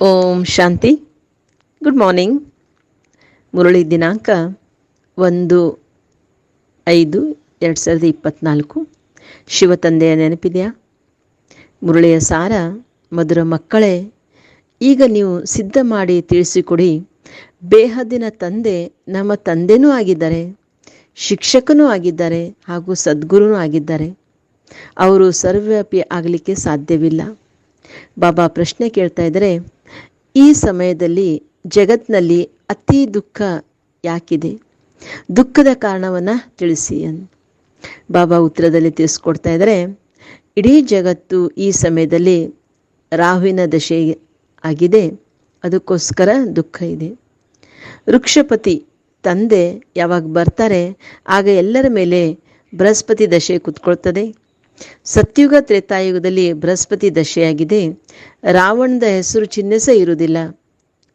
ಓಂ Shanti. Good morning Murali ದಿನಾಂಕ ಒಂದು ಐದು ಎರಡು ಸಾವಿರದ ಇಪ್ಪತ್ತ್ನಾಲ್ಕು ಶಿವತಂದೆಯ ನೆನಪಿದೆಯಾ? ಮುರಳಿಯ ಸಾರ, ಮಧುರ ಮಕ್ಕಳೇ, ಈಗ ನೀವು ಸಿದ್ಧ ಮಾಡಿ ತಿಳಿಸಿಕೊಡಿ. ಬೇಹದಿನ ತಂದೆ ನಮ್ಮ ತಂದೆನೂ ಆಗಿದ್ದಾರೆ, ಶಿಕ್ಷಕನೂ ಆಗಿದ್ದಾರೆ ಹಾಗೂ ಸದ್ಗುರುನೂ ಆಗಿದ್ದಾರೆ. ಅವರು ಸರ್ವವ್ಯಾಪಿ ಆಗಲಿಕ್ಕೆ ಸಾಧ್ಯವಿಲ್ಲ. ಬಾಬಾ ಪ್ರಶ್ನೆ ಕೇಳ್ತಾ ಇದ್ದಾರೆ ಈ ಸಮಯದಲ್ಲಿ ಜಗತ್ನಲ್ಲಿ ಅತಿ ದುಃಖ ಯಾಕಿದೆ? ದುಃಖದ ಕಾರಣವನ್ನು ತಿಳಿಸಿ ಬಾಬಾ ಉತ್ತರದಲ್ಲಿ ತಿಳಿಸ್ಕೊಡ್ತಾ ಇದ್ದಾರೆ ಇಡೀ ಜಗತ್ತು ಈ ಸಮಯದಲ್ಲಿ ರಾಹುವಿನ ದಶೆ ಆಗಿದೆ, ಅದಕ್ಕೋಸ್ಕರ ದುಃಖ ಇದೆ. ವೃಕ್ಷಪತಿ ತಂದೆ ಯಾವಾಗ ಬರ್ತಾರೆ, ಆಗ ಎಲ್ಲರ ಮೇಲೆ ಬೃಹಸ್ಪತಿ ದಶೆ ಕುತ್ಕೊಳ್ತದೆ. ಸತ್ಯುಗ ತ್ರೇತಾಯುಗದಲ್ಲಿ ಬೃಹಸ್ಪತಿ ದಶೆಯಾಗಿದೆ. ರಾವಣದ ಹೆಸರು ಚಿಹ್ನೆ ಸಹ ಇರುವುದಿಲ್ಲ.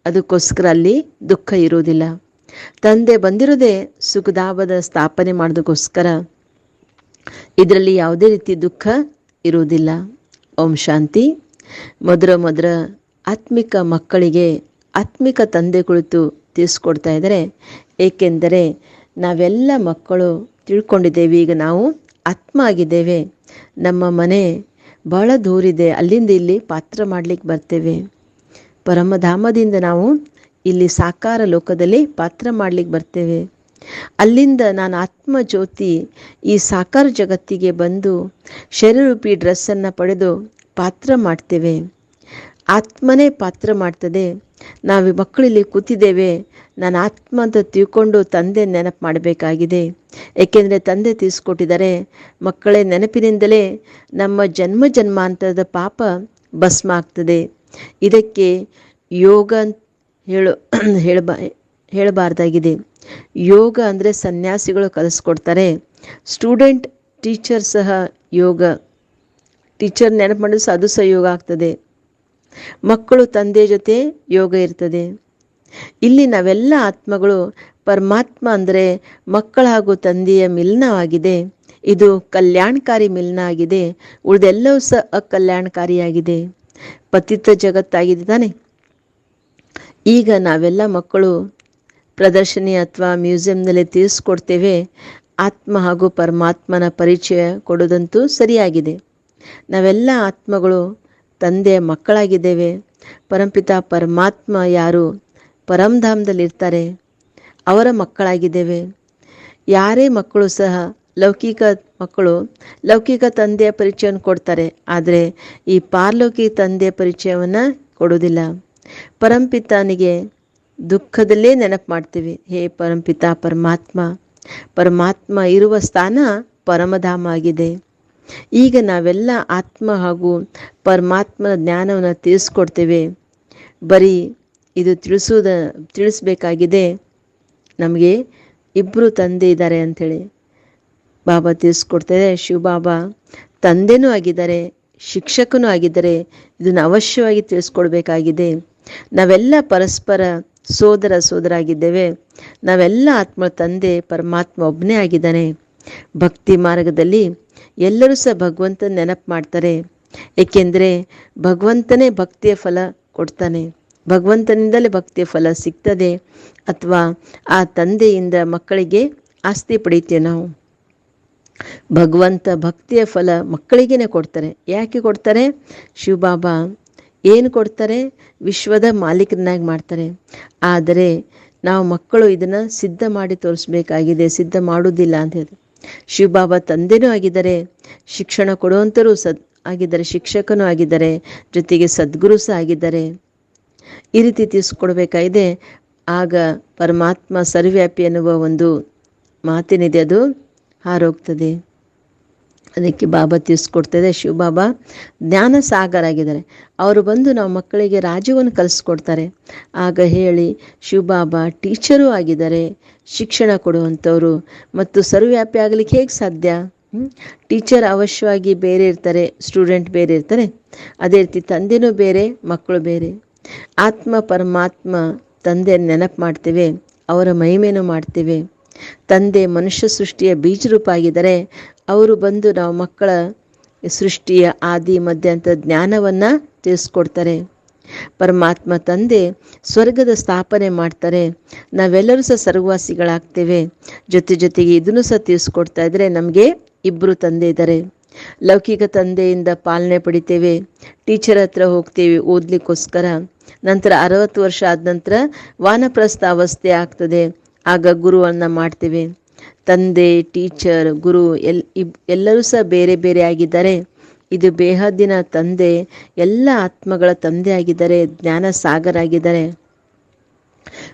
ಅದಕ್ಕೋಸ್ಕರ ಅಲ್ಲಿ ದುಃಖ ಇರುವುದಿಲ್ಲ. ತಂದೆ ಬಂದಿರೋದೇ ಸುಖದಾಬದ ಸ್ಥಾಪನೆ ಮಾಡೋದಕ್ಕೋಸ್ಕರ ಇದರಲ್ಲಿ ಯಾವುದೇ ರೀತಿ ದುಃಖ ಇರುವುದಿಲ್ಲ. ಓಂ ಶಾಂತಿ. ಮೊದಲ ಮೊದಲ ಆತ್ಮಿಕ ಮಕ್ಕಳಿಗೆ ಆತ್ಮಿಕ ತಂದೆ ಕುಳಿತು ತಿಳಿಸ್ಕೊಡ್ತಾ ಇದ್ದಾರೆ. ಏಕೆಂದರೆ ನಾವೆಲ್ಲ ಮಕ್ಕಳು ತಿಳ್ಕೊಂಡಿದ್ದೇವೆ. ಈಗ ನಾವು ಆತ್ಮ ಆಗಿದ್ದೇವೆ. ನಮ್ಮ ಮನೆ ಬಹಳ ದೂರಿದೆ. ಅಲ್ಲಿಂದ ಇಲ್ಲಿ ಪಾತ್ರ ಮಾಡಲಿಕ್ಕೆ ಬರ್ತೇವೆ. ಪರಮಧಾಮದಿಂದ ನಾವು ಇಲ್ಲಿ ಸಾಕಾರ ಲೋಕದಲ್ಲಿ ಪಾತ್ರ ಮಾಡಲಿಕ್ಕೆ ಬರ್ತೇವೆ. ಅಲ್ಲಿಂದ ನಾನು ಆತ್ಮ ಜ್ಯೋತಿ ಈ ಸಾಕಾರ ಜಗತ್ತಿಗೆ ಬಂದು ಶರೀರೂಪಿ ಡ್ರೆಸ್ಸನ್ನು ಪಡೆದು ಪಾತ್ರ ಮಾಡ್ತೇವೆ. ಆತ್ಮನೇ ಪಾತ್ರ ಮಾಡ್ತದೆ. ನಾವು ಮಕ್ಕಳಿಲ್ಲಿ ಕೂತಿದ್ದೇವೆ. ನಾನು ಆತ್ಮ ಅಂತ ತಿಳ್ಕೊಂಡು ತಂದೆ ನೆನಪು ಮಾಡಬೇಕಾಗಿದೆ. ಏಕೆಂದರೆ ತಂದೆ ತಿಳಿಸ್ಕೊಟ್ಟಿದ್ದಾರೆ, ಮಕ್ಕಳೇ ನೆನಪಿನಿಂದಲೇ ನಮ್ಮ ಜನ್ಮ ಜನ್ಮಾಂತರದ ಪಾಪ ಭಸ್ಮ ಆಗ್ತದೆ. ಇದಕ್ಕೆ ಯೋಗ ಹೇಳು, ಹೇಳಬ, ಹೇಳಬಾರ್ದಾಗಿದೆ. ಯೋಗ ಅಂದರೆ ಸನ್ಯಾಸಿಗಳು ಕಲಿಸ್ಕೊಡ್ತಾರೆ. ಸ್ಟೂಡೆಂಟ್ ಟೀಚರ್ ಸಹ ಯೋಗ. ಟೀಚರ್ ನೆನಪು ಮಾಡಿದ್ರೆ ಅದು ಸಹ ಯೋಗ ಆಗ್ತದೆ. ಮಕ್ಕಳು ತಂದೆ ಜೊತೆ ಯೋಗ ಇರ್ತದೆ. ಇಲ್ಲಿ ನಾವೆಲ್ಲ ಆತ್ಮಗಳು, ಪರಮಾತ್ಮ ಅಂದರೆ ಮಕ್ಕಳ ಹಾಗೂ ತಂದೆಯ ಮಿಲನವಾಗಿದೆ. ಇದು ಕಲ್ಯಾಣಕಾರಿ ಮಿಲನ ಆಗಿದೆ. ಉಳಿದೆಲ್ಲವೂ ಸಹ ಅಕಲ್ಯಾಣಕಾರಿಯಾಗಿದೆ. ಪತಿತ ಜಗತ್ತಾಗಿದೆ ತಾನೆ. ಈಗ ನಾವೆಲ್ಲ ಮಕ್ಕಳು ಪ್ರದರ್ಶನಿ ಅಥವಾ ಮ್ಯೂಸಿಯಂನಲ್ಲಿ ತಿಳಿಸ್ಕೊಡ್ತೇವೆ. ಆತ್ಮ ಹಾಗೂ ಪರಮಾತ್ಮನ ಪರಿಚಯ ಕೊಡೋದಂತೂ ಸರಿಯಾಗಿದೆ. ನಾವೆಲ್ಲ ಆತ್ಮಗಳು ತಂದೆಯ ಮಕ್ಕಳಾಗಿದ್ದೇವೆ. ಪರಂಪಿತ ಪರಮಾತ್ಮ ಯಾರು? ಪರಂಧಾಮದಲ್ಲಿರ್ತಾರೆ. ಅವರ ಮಕ್ಕಳಾಗಿದ್ದೇವೆ. ಯಾರೇ ಮಕ್ಕಳು ಸಹ ಲೌಕಿಕ ಮಕ್ಕಳು ಲೌಕಿಕ ತಂದೆಯ ಪರಿಚಯವನ್ನು ಕೊಡ್ತಾರೆ. ಆದರೆ ಈ ಪಾರ್ಲೌಕಿಕ ತಂದೆಯ ಪರಿಚಯವನ್ನು ಕೊಡುವುದಿಲ್ಲ. ಪರಂಪಿತನಿಗೆ ದುಃಖದಲ್ಲೇ ನೆನಪು ಮಾಡ್ತೀವಿ. ಹೇ ಪರಂಪಿತ ಪರಮಾತ್ಮ ಪರಮಾತ್ಮ ಇರುವ ಸ್ಥಾನ ಪರಮಧಾಮ ಆಗಿದೆ. ಈಗ ನಾವೆಲ್ಲ ಆತ್ಮ ಹಾಗೂ ಪರಮಾತ್ಮನ ಜ್ಞಾನವನ್ನು ತಿಳಿಸ್ಕೊಡ್ತೇವೆ. ಬರೀ ಇದು ತಿಳಿಸೋದ ತಿಳಿಸ್ಬೇಕಾಗಿದೆ. ನಮಗೆ ಇಬ್ಬರು ತಂದೆ ಇದ್ದಾರೆ ಅಂಥೇಳಿ. ಬಾಬಾ ತಿಳಿಸ್ಕೊಡ್ತಾರೆ ಶಿವಬಾಬಾ ತಂದೆನೂ ಆಗಿದ್ದಾರೆ, ಶಿಕ್ಷಕನೂ ಆಗಿದ್ದಾರೆ. ಇದನ್ನು ಅವಶ್ಯವಾಗಿ ತಿಳಿಸ್ಕೊಡ್ಬೇಕಾಗಿದೆ. ನಾವೆಲ್ಲ ಪರಸ್ಪರ ಸೋದರ ಸೋದರ ಆಗಿದ್ದೇವೆ ನಾವೆಲ್ಲ ಆತ್ಮ ತಂದೆ, ಪರಮಾತ್ಮ ಒಬ್ಬನೇ ಆಗಿದ್ದಾನೆ. ಭಕ್ತಿ ಮಾರ್ಗದಲ್ಲಿ ಎಲ್ಲರೂ ಸಹ ಭಗವಂತನ ನೆನಪು ಮಾಡ್ತಾರೆ. ಏಕೆಂದರೆ ಭಗವಂತನೇ ಭಕ್ತಿಯ ಫಲ ಕೊಡ್ತಾನೆ. ಭಗವಂತನಿಂದಲೇ ಭಕ್ತಿಯ ಫಲ ಸಿಗ್ತದೆ. ಅಥವಾ ಆ ತಂದೆಯಿಂದ ಮಕ್ಕಳಿಗೆ ಆಸ್ತಿ ಪಡೀತೇವೆ ನಾವು. ಭಗವಂತ ಭಕ್ತಿಯ ಫಲ ಮಕ್ಕಳಿಗೇನೆ ಕೊಡ್ತಾರೆ. ಯಾಕೆ ಕೊಡ್ತಾರೆ? ಶಿವಬಾಬಾ ಏನು ಕೊಡ್ತಾರೆ? ವಿಶ್ವದ ಮಾಲೀಕರನ್ನಾಗಿ ಮಾಡ್ತಾರೆ. ಆದರೆ ನಾವು ಮಕ್ಕಳು ಇದನ್ನು ಸಿದ್ಧ ಮಾಡಿ ತೋರಿಸ್ಬೇಕಾಗಿದೆ. ಸಿದ್ಧ ಮಾಡೋದಿಲ್ಲ ಅಂತ ಹೇಳಿ. ಶಿವಬಾಬಾ ತಂದೆನೂ ಆಗಿದ್ದಾರೆ, ಶಿಕ್ಷಣ ಕೊಡುವಂಥರು ಸದ್, ಆಗಿದ್ದಾರೆ, ಶಿಕ್ಷಕನೂ ಆಗಿದ್ದಾರೆ, ಜೊತೆಗೆ ಸದ್ಗುರು ಸಹ ಆಗಿದ್ದಾರೆ. ಈ ರೀತಿ ತಿಳಿಸ್ಕೊಡ್ಬೇಕಾಗಿದೆ. ಆಗ ಪರಮಾತ್ಮ ಸರ್ವ್ಯಾಪಿ ಅನ್ನುವ ಒಂದು ಮಾತಿನಿದೆ ಅದು, ಹಾರೋಗ್ತದೆ. ಅದಕ್ಕೆ ಬಾಬಾ ತಿಳಿಸ್ಕೊಡ್ತದೆ ಶಿವಬಾಬಾ ಜ್ಞಾನ ಸಾಗರ ಆಗಿದ್ದಾರೆ. ಅವರು ಬಂದು ನಾವು ಮಕ್ಕಳಿಗೆ ರಾಜ್ಯವನ್ನು ಕಲಿಸ್ಕೊಡ್ತಾರೆ. ಆಗ ಹೇಳಿ ಶಿವಬಾಬಾ ಟೀಚರೂ ಆಗಿದ್ದಾರೆ. ಶಿಕ್ಷಣ ಕೊಡುವಂಥವ್ರು ಮತ್ತು ಸರ್ವ್ಯಾಪಿ ಆಗಲಿಕ್ಕೆ ಹೇಗೆ ಸಾಧ್ಯ? ಟೀಚರ್ ಅವಶ್ಯವಾಗಿ ಬೇರೆ ಇರ್ತಾರೆ, ಸ್ಟೂಡೆಂಟ್ ಬೇರೆ ಇರ್ತಾರೆ. ಅದೇ ರೀತಿ ತಂದೆನೂ ಬೇರೆ, ಮಕ್ಕಳು ಬೇರೆ. ಆತ್ಮ ಪರಮಾತ್ಮ ತಂದೆ ನೆನಪು ಮಾಡ್ತೇವೆ, ಅವರ ಮಹಿಮೆನೂ ಮಾಡ್ತೇವೆ. ತಂದೆ ಮನುಷ್ಯ ಸೃಷ್ಟಿಯ ಬೀಜ ರೂಪ ಆಗಿದ್ದಾರೆ. ಅವರು ಬಂದು ನಾವು ಮಕ್ಕಳ ಸೃಷ್ಟಿಯ ಆದಿ ಮಧ್ಯ ಅಂತ ಜ್ಞಾನವನ್ನು ತಿಳಿಸ್ಕೊಡ್ತಾರೆ. ಪರಮಾತ್ಮ ತಂದೆ ಸ್ವರ್ಗದ ಸ್ಥಾಪನೆ ಮಾಡ್ತಾರೆ. ನಾವೆಲ್ಲರೂ ಸಹ ಸರ್ವವಾಸಿಗಳಾಗ್ತೇವೆ ಜೊತೆ ಜೊತೆಗೆ ಇದನ್ನು ಸಹ ತಿಳಿಸ್ಕೊಡ್ತಾ ಇದ್ರೆ ನಮಗೆ ಇಬ್ಬರು ತಂದೆ ಇದ್ದಾರೆ ಲೌಕಿಕ ತಂದೆಯಿಂದ ಪಾಲನೆ ಪಡಿತೇವೆ. ಟೀಚರ್ ಹತ್ರ ಹೋಗ್ತೇವೆ ಓದ್ಲಿಕ್ಕೋಸ್ಕರ. ನಂತರ ಅರವತ್ತು ವರ್ಷ ಆದ ನಂತರ ವಾನಪ್ರಸ್ಥ ಅವಸ್ಥೆ ಆಗ್ತದೆ. ಆಗ ಗುರುವನ್ನ ಮಾಡ್ತೇವೆ. ತಂದೆ, ಟೀಚರ್, ಗುರು ಎಲ್ ಎಲ್ಲರೂ ಸಹ ಬೇರೆ ಬೇರೆ ಆಗಿದ್ದಾರೆ. ಇದು ಬೇಹದ್ದಿನ ತಂದೆ, ಎಲ್ಲ ಆತ್ಮಗಳ ತಂದೆ ಆಗಿದ್ದಾರೆ ಜ್ಞಾನ ಸಾಗರ ಆಗಿದ್ದಾರೆ.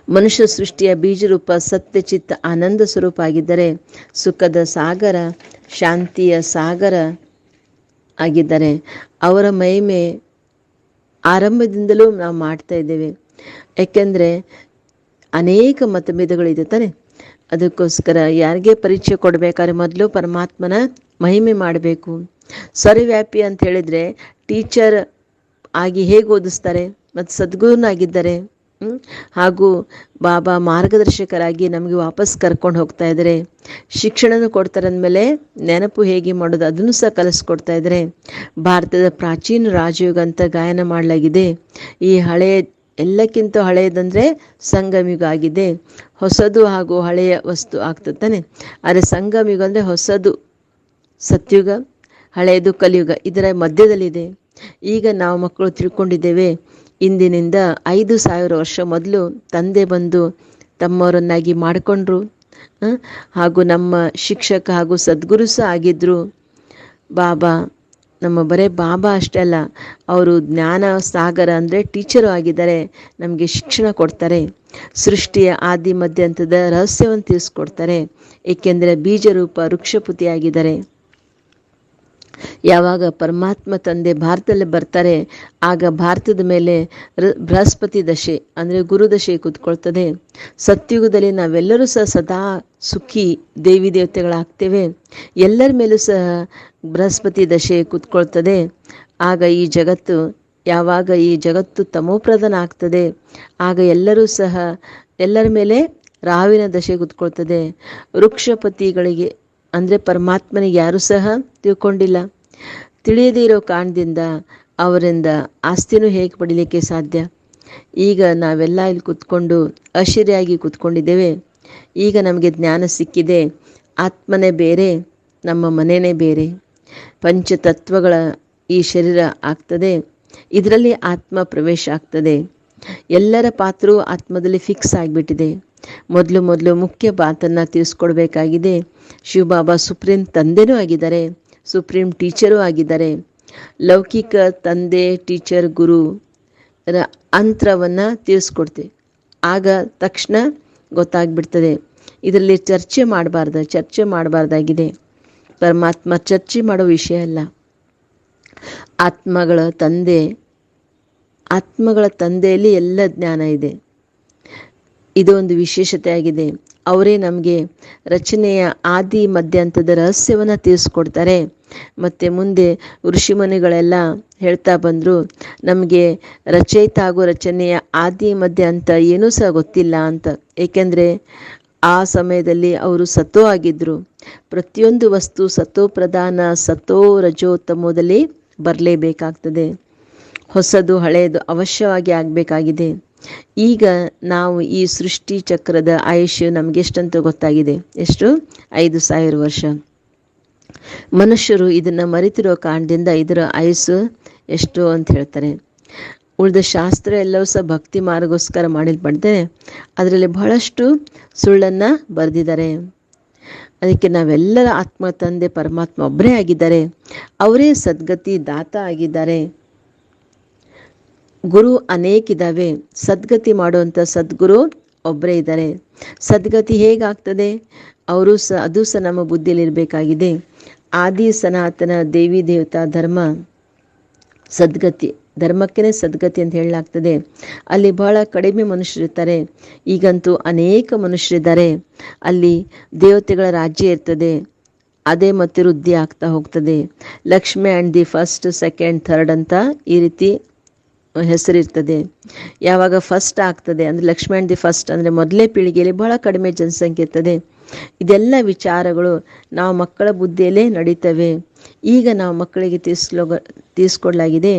ಮನುಷ್ಯ ಸೃಷ್ಟಿಯ ಬೀಜರೂಪ ಸತ್ಯ ಚಿತ್ತ ಆನಂದ ಸ್ವರೂಪ ಆಗಿದ್ದಾರೆ. ಸುಖದ ಸಾಗರ, ಶಾಂತಿಯ ಸಾಗರ ಆಗಿದ್ದಾರೆ. ಅವರ ಮಹಿಮೆ ಆರಂಭದಿಂದಲೂ ನಾವು ಮಾಡ್ತಾ ಇದ್ದೇವೆ. ಯಾಕೆಂದರೆ ಅನೇಕ ಮತಭೇದಗಳಿದೆ ತಾನೆ. ಅದಕ್ಕೋಸ್ಕರ ಯಾರಿಗೆ ಪರಿಚಯ ಕೊಡಬೇಕಾದ್ರೆ ಮೊದಲು ಪರಮಾತ್ಮನ ಮಹಿಮೆ ಮಾಡಬೇಕು. ಸರ್ವ್ಯಾಪಿ ಅಂತ ಹೇಳಿದರೆ ಟೀಚರ್ ಆಗಿ ಹೇಗೆ ಓದಿಸ್ತಾರೆ ಮತ್ತು ಸದ್ಗುರುನಾಗಿದ್ದಾರೆ ಹಾಗೂ ಬಾಬಾ ಮಾರ್ಗದರ್ಶಕರಾಗಿ ನಮಗೆ ವಾಪಸ್ ಕರ್ಕೊಂಡು ಹೋಗ್ತಾ ಇದ್ದಾರೆ, ಶಿಕ್ಷಣನೂ ಕೊಡ್ತಾರೆ ಅಂದಮೇಲೆ ನೆನಪು ಹೇಗೆ ಮಾಡೋದು ಅದನ್ನು ಸಹ ಕಲಿಸ್ಕೊಡ್ತಾ ಇದ್ದಾರೆ, ಭಾರತದ ಪ್ರಾಚೀನ ರಾಜಯೋಗ ಅಂತ ಗಾಯನ ಮಾಡಲಾಗಿದೆ. ಈ ಹಳೆಯ ಎಲ್ಲಕ್ಕಿಂತ ಹಳೆಯದಂದರೆ ಸಂಗಮಿಗಾಗಿದೆ. ಆಗಿದೆ ಹೊಸದು ಹಾಗೂ ಹಳೆಯ ವಸ್ತು ಆಗ್ತದೆ ತಾನೆ. ಆದರೆ ಸಂಗಮಿಗ ಅಂದರೆ ಹೊಸದು ಸತ್ಯುಗ, ಹಳೆಯದು ಕಲಿಯುಗ, ಇದರ ಮಧ್ಯದಲ್ಲಿದೆ. ಈಗ ನಾವು ಮಕ್ಕಳು ತಿಳ್ಕೊಂಡಿದ್ದೇವೆ. ಇಂದಿನಿಂದ ಐದು ಸಾವಿರ ವರ್ಷ ಮೊದಲು ತಂದೆ ಬಂದು ತಮ್ಮವರನ್ನಾಗಿ ಮಾಡಿಕೊಂಡ್ರು. ಹಾಗೂ ನಮ್ಮ ಶಿಕ್ಷಕ ಹಾಗೂ ಸದ್ಗುರು ಸಹ ಆಗಿದ್ದರು ಬಾಬಾ ನಮ್ಮ ಬರೇ ಬಾಬಾ ಅಷ್ಟೇ ಅಲ್ಲ, ಅವರು ಜ್ಞಾನ ಸಾಗರ ಅಂದರೆ ಟೀಚರು ಆಗಿದ್ದಾರೆ, ನಮಗೆ ಶಿಕ್ಷಣ ಕೊಡ್ತಾರೆ. ಸೃಷ್ಟಿಯ ಆದಿ ಮಧ್ಯಂತದ ರಹಸ್ಯವನ್ನು ತಿಳಿಸ್ಕೊಡ್ತಾರೆ. ಏಕೆಂದರೆ ಬೀಜರೂಪ ವೃಕ್ಷಪುತಿ ಆಗಿದ್ದಾರೆ ಯಾವಾಗ ಪರಮಾತ್ಮ ತಂದೆ ಭಾರತದಲ್ಲಿ ಬರ್ತಾರೆ, ಆಗ ಭಾರತದ ಮೇಲೆ ಬೃಹಸ್ಪತಿ ದಶೆ, ಅಂದರೆ ಗುರುದಶೆ ಕೂತ್ಕೊಳ್ತದೆ. ಸತ್ಯುಗದಲ್ಲಿ ನಾವೆಲ್ಲರೂ ಸಹ ಸದಾ ಸುಖಿ ದೇವಿ ದೇವತೆಗಳಾಗ್ತೇವೆ. ಎಲ್ಲರ ಮೇಲೂ ಸಹ ಬೃಹಸ್ಪತಿ ದಶೆ ಕೂತ್ಕೊಳ್ತದೆ. ಆಗ ಈ ಜಗತ್ತು, ಯಾವಾಗ ಈ ಜಗತ್ತು ತಮೋಪ್ರದನ ಆಗ್ತದೆ ಆಗ ಎಲ್ಲರೂ ಸಹ ಎಲ್ಲರ ಮೇಲೆ ರಾವಿನ ದಶೆ ಕೂತ್ಕೊಳ್ತದೆ. ವೃಕ್ಷಪತಿಗಳಿಗೆ ಅಂದರೆ ಪರಮಾತ್ಮನ ಯಾರೂ ಸಹ ತಿಳ್ಕೊಂಡಿಲ್ಲ. ತಿಳಿಯದೇ ಇರೋ ಕಾರಣದಿಂದ ಅವರಿಂದ ಆಸ್ತಿನೂ ಹೇಗೆ ಪಡಿಲಿಕ್ಕೆ ಸಾಧ್ಯ? ಈಗ ನಾವೆಲ್ಲ ಇಲ್ಲಿ ಕೂತ್ಕೊಂಡು ಅಶಿರಿಯಾಗಿ ಕೂತ್ಕೊಂಡಿದ್ದೇವೆ. ಈಗ ನಮಗೆ ಜ್ಞಾನ ಸಿಕ್ಕಿದೆ. ಆತ್ಮನೇ ಬೇರೆ, ನಮ್ಮ ಮನೆಯೇ ಬೇರೆ. ಪಂಚತತ್ವಗಳ ಈ ಶರೀರ ಆಗ್ತದೆ. ಇದರಲ್ಲಿ ಆತ್ಮ ಪ್ರವೇಶ ಆಗ್ತದೆ. ಎಲ್ಲರ ಪಾತ್ರವೂ ಆತ್ಮದಲ್ಲಿ ಫಿಕ್ಸ್ ಆಗಿಬಿಟ್ಟಿದೆ. ಮೊದಲು ಮೊದಲು ಮುಖ್ಯ ಮಾತನ್ನು ತಿಳಿಸ್ಕೊಡ್ಬೇಕಾಗಿದೆ. ಶಿವಬಾಬಾ ಸುಪ್ರೀಂ ತಂದೆನೂ ಆಗಿದ್ದಾರೆ. ಸುಪ್ರೀಂ ಟೀಚರೂ ಆಗಿದ್ದಾರೆ. ಲೌಕಿಕ ತಂದೆ, ಟೀಚರ್, ಗುರು ರ ಅಂತರವನ್ನು ತಿಳಿಸ್ಕೊಡ್ತೆ. ಆಗ ತಕ್ಷಣ ಗೊತ್ತಾಗ್ಬಿಡ್ತದೆ. ಇದರಲ್ಲಿ ಚರ್ಚೆ ಮಾಡಬಾರ್ದು, ಚರ್ಚೆ ಮಾಡಬಾರ್ದಾಗಿದೆ. ಪರಮಾತ್ಮ ಚರ್ಚೆ ಮಾಡೋ ವಿಷಯ ಅಲ್ಲ. ಆತ್ಮಗಳ ತಂದೆ, ಆತ್ಮಗಳ ತಂದೆಯಲ್ಲಿ ಎಲ್ಲ ಜ್ಞಾನ ಇದೆ. ಇದು ಒಂದು ವಿಶೇಷತೆ ಆಗಿದೆ. ಅವರೇ ನಮಗೆ ರಚನೆಯ ಆದಿ ಮಧ್ಯಂತದ ರಹಸ್ಯವನ್ನು ತಿಳಿಸ್ಕೊಡ್ತಾರೆ. ಮತ್ತು ಮುಂದೆ ಋಷಿಮುನಿಗಳೆಲ್ಲ ಹೇಳ್ತಾ ಬಂದರು, ನಮಗೆ ರಚಯಿತ ಹಾಗೂ ರಚನೆಯ ಆದಿ ಮಧ್ಯ ಅಂತ ಏನೂ ಸಹ ಗೊತ್ತಿಲ್ಲ ಅಂತ. ಏಕೆಂದರೆ ಆ ಸಮಯದಲ್ಲಿ ಅವರು ಸತೋ ಆಗಿದ್ದರು ಪ್ರತಿಯೊಂದು ವಸ್ತು ಸತೋ ಪ್ರಧಾನ, ಸತೋ ರಜೋತ್ತಮೋದಲ್ಲಿ ಬರಲೇಬೇಕಾಗ್ತದೆ. ಹೊಸದು, ಹಳೆಯದು ಅವಶ್ಯವಾಗಿ ಆಗಬೇಕಾಗಿದೆ. ಈಗ ನಾವು ಈ ಸೃಷ್ಟಿ ಚಕ್ರದ ಆಯುಷ್ಯ ನಮಗೆ ಎಷ್ಟಂತ ಗೊತ್ತಾಗಿದೆ? ಎಷ್ಟು? ಐದು ಸಾವಿರ ವರ್ಷ. ಮನುಷ್ಯರು ಇದನ್ನು ಮರೆತಿರೋ ಕಾರಣದಿಂದ ಇದರ ಆಯುಸ್ಸು ಎಷ್ಟು ಅಂತ ಹೇಳ್ತಾರೆ. ಉಳಿದ ಶಾಸ್ತ್ರ ಎಲ್ಲವೂ ಸಹ ಭಕ್ತಿ ಮಾರ್ಗೋಸ್ಕರ ಮಾಡಿಲ್ಪಡ್ತಾರೆ ಅದರಲ್ಲಿ ಬಹಳಷ್ಟು ಸುಳ್ಳನ್ನು ಬರೆದಿದ್ದಾರೆ. ಅದಕ್ಕೆ ನಾವೆಲ್ಲರ ಆತ್ಮ ತಂದೆ ಪರಮಾತ್ಮ ಒಬ್ಬರೇ ಆಗಿದ್ದಾರೆ. ಅವರೇ ಸದ್ಗತಿ ದಾತ ಆಗಿದ್ದಾರೆ. ಗುರು ಅನೇಕಿದ್ದಾವೆ. ಸದ್ಗತಿ ಮಾಡುವಂಥ ಸದ್ಗುರು ಒಬ್ಬರೇ ಇದ್ದಾರೆ. ಸದ್ಗತಿ ಹೇಗಾಗ್ತದೆ? ಅವರು ಸಹ ಅದು ಸಹ ನಮ್ಮ ಬುದ್ಧಿಯಲ್ಲಿರಬೇಕಾಗಿದೆ ಆದಿ ಸನಾತನ ದೇವಿ ದೇವತಾ ಧರ್ಮ ಸದ್ಗತಿ ಧರ್ಮಕ್ಕೇ ಸದ್ಗತಿ ಅಂತ ಹೇಳಲಾಗ್ತದೆ. ಅಲ್ಲಿ ಬಹಳ ಕಡಿಮೆ ಮನುಷ್ಯರಿರ್ತಾರೆ ಈಗಂತೂ ಅನೇಕ ಮನುಷ್ಯರಿದ್ದಾರೆ ಅಲ್ಲಿ ದೇವತೆಗಳ ರಾಜ್ಯ ಇರ್ತದೆ. ಅದೇ ಮತ್ತೆ ವೃದ್ಧಿ ಆಗ್ತಾ ಹೋಗ್ತದೆ. Lakshmi and the first, second, third ಅಂತ ಈ ರೀತಿ ಹೆಸರಿರ್ತದೆ. ಯಾವಾಗ ಫಸ್ಟ್ ಆಗ್ತದೆ ಅಂದರೆ ಲಕ್ಷ್ಮಣ್ ದಿ ಫಸ್ಟ್ ಅಂದರೆ ಮೊದಲೇ ಪೀಳಿಗೆಯಲ್ಲಿ ಬಹಳ ಕಡಿಮೆ ಜನಸಂಖ್ಯೆ ಇರ್ತದೆ. ಇದೆಲ್ಲ ವಿಚಾರಗಳು ನಾವು ಮಕ್ಕಳ ಬುದ್ಧಿಯಲ್ಲೇ ನಡೀತವೆ. ಈಗ ನಾವು ಮಕ್ಕಳಿಗೆ ತಿಳಿಸ್ಲೋ ತಿಳಿಸ್ಕೊಡ್ಲಾಗಿದೆ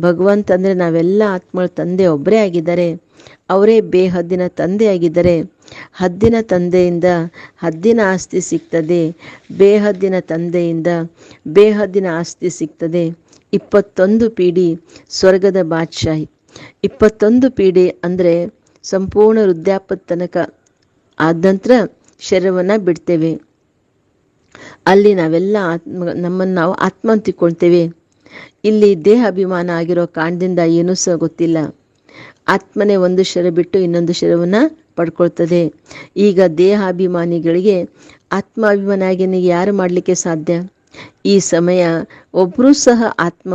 ಭಗವಂತ ಅಂದರೆ ನಾವೆಲ್ಲ ಆತ್ಮಗಳ ತಂದೆ ಒಬ್ಬರೇ ಆಗಿದ್ದಾರೆ. ಅವರೇ ಬೇಹದ್ದಿನ ತಂದೆ ಆಗಿದ್ದಾರೆ. ಹದ್ದಿನ ತಂದೆಯಿಂದ ಹದ್ದಿನ ಆಸ್ತಿ ಸಿಗ್ತದೆ. ಬೇಹದ್ದಿನ ತಂದೆಯಿಂದ ಬೇಹದ್ದಿನ ಆಸ್ತಿ ಸಿಗ್ತದೆ. ಇಪ್ಪತ್ತೊಂದು ಪೀಡಿ ಸ್ವರ್ಗದ ಬಾದ್ಶಾಹಿ. ಇಪ್ಪತ್ತೊಂದು ಪೀಡಿ ಅಂದರೆ ಸಂಪೂರ್ಣ ವೃದ್ಧಾಪದ ತನಕ ಆದ ನಂತರ ಶರೀರವನ್ನು ಬಿಡ್ತೇವೆ. ಅಲ್ಲಿ ನಾವೆಲ್ಲ ಆತ್ಮ, ನಮ್ಮನ್ನು ನಾವು ಆತ್ಮ ಅಂತಿಕೊಳ್ತೇವೆ ಇಲ್ಲಿ ದೇಹ ಅಭಿಮಾನ ಆಗಿರೋ ಕಾರಣದಿಂದ ಏನೂ ಸಹ ಗೊತ್ತಿಲ್ಲ. ಆತ್ಮನೇ ಒಂದು ಶರ ಬಿಟ್ಟು ಇನ್ನೊಂದು ಶರವನ್ನು ಪಡ್ಕೊಳ್ತದೆ. ಈಗ ದೇಹಾಭಿಮಾನಿಗಳಿಗೆ ಆತ್ಮಾಭಿಮಾನಿಯಾಗಿ ಯಾರು ಮಾಡಲಿಕ್ಕೆ ಸಾಧ್ಯ? ಈ ಸಮಯ ಒಬ್ಬರೂ ಸಹ ಆತ್ಮ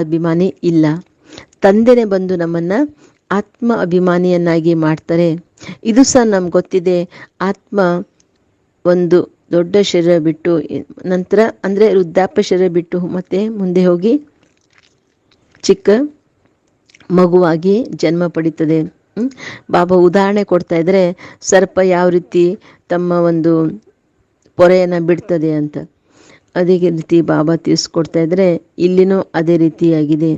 ಅಭಿಮಾನಿ ಇಲ್ಲ. ತಂದೆನೇ ಬಂದು ನಮ್ಮನ್ನ ಆತ್ಮ ಅಭಿಮಾನಿಯನ್ನಾಗಿ ಮಾಡ್ತಾರೆ. ಇದು ಸಹ ನಮ್ಗೆ ಗೊತ್ತಿದೆ. ಆತ್ಮ ಒಂದು ದೊಡ್ಡ ಶರೀರ ಬಿಟ್ಟು ನಂತರ ಅಂದರೆ ವೃದ್ಧಾಪ್ಯ ಶರೀರ ಬಿಟ್ಟು ಮತ್ತೆ ಮುಂದೆ ಹೋಗಿ ಚಿಕ್ಕ ಮಗುವಾಗಿ ಜನ್ಮ ಪಡೀತದೆ? ಬಾಬಾ ಉದಾಹರಣೆ ಕೊಡ್ತಾ ಇದ್ರೆ ಸರ್ಪ ಯಾವ ರೀತಿ ತಮ್ಮ ಒಂದು ಪೊರೆಯನ್ನು ಬಿಡ್ತದೆ ಅಂತ. ಅದೇ ರೀತಿ ಬಾಬಾ ತಿಳಿಸ್ಕೊಡ್ತಾ ಇದ್ರೆ ಇಲ್ಲಿನೂ ಅದೇ ರೀತಿಯಾಗಿದೆ.